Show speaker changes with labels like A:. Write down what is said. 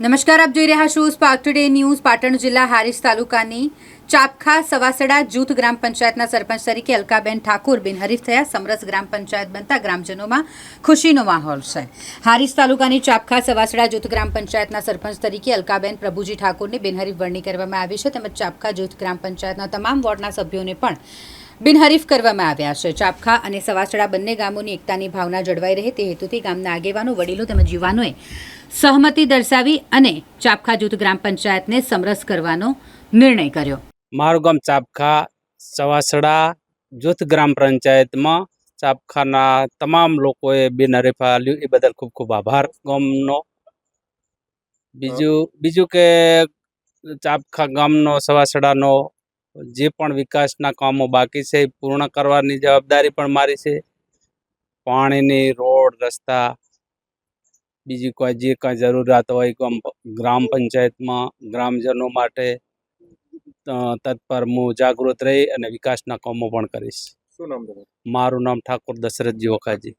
A: નમસ્કાર, આપ જોઈ રહ્યા છો સ્પાર્ક ટુડે ન્યૂઝ, પાટણ જિલ્લા હારીજ તાલુકાની ચાપખા સવાસડા જૂથ ગ્રામ પંચાયતના સરપંચ તરીકે અલકાબેન ઠાકુર બિનહરીફ થયા. સમરસ ગ્રામ પંચાયત બનતા ગ્રામજનોમાં ખુશીનો માહોલ છે. હારીજ તાલુકાની ચાપખા સવાસડા જૂથ ગ્રામ પંચાયતના સરપંચ તરીકે અલકાબેન પ્રભુજી ઠાકુરની બિનહરીફ વરણી કરવામાં આવી છે. તેમજ ચાપખા જૂથ ગ્રામ પંચાયતના તમામ વોર્ડના સભ્યોને પણ બિનહરીફ કરવામાં આવ્યા છે. ચાપખા અને સવાસડા બંને ગામોની એકતાની ભાવના જળવાઈ રહે તે હેતુથી ગામના આગેવાનો, વડીલો તેમજ યુવાનોએ સહમતિ દર્શાવી અને ચાપખા જૂથ ગ્રામ પંચાયતને સમરસ કરવાનો નિર્ણય કર્યો.
B: મારું ગામ ચાપખા સવાસડા જૂથ ગ્રામ પંચાયતમાં ચાપખાના તમામ લોકોએ બિનહરીફા લ્યું એ બદલ ખૂબ ખૂબ આભાર ગામનો. બીજું બીજું કે ચાપખા ગામનો સવાસડાનો જે પણ વિકાસના કામો બાકી છે એ પૂર્ણ કરવાની જવાબદારી પણ મારી છે. પાણીની રોડ રસ્તા બીજી કોઈ જે કાંઈ જરૂરિયાત હોય ગ્રામ પંચાયતમાં ગ્રામજનો માટે તત્પર હું જાગૃત રહી અને વિકાસના કામો પણ કરીશ.
C: શું નામ
B: મારું નામ ઠાકોર દશરથજી ઓખાજી.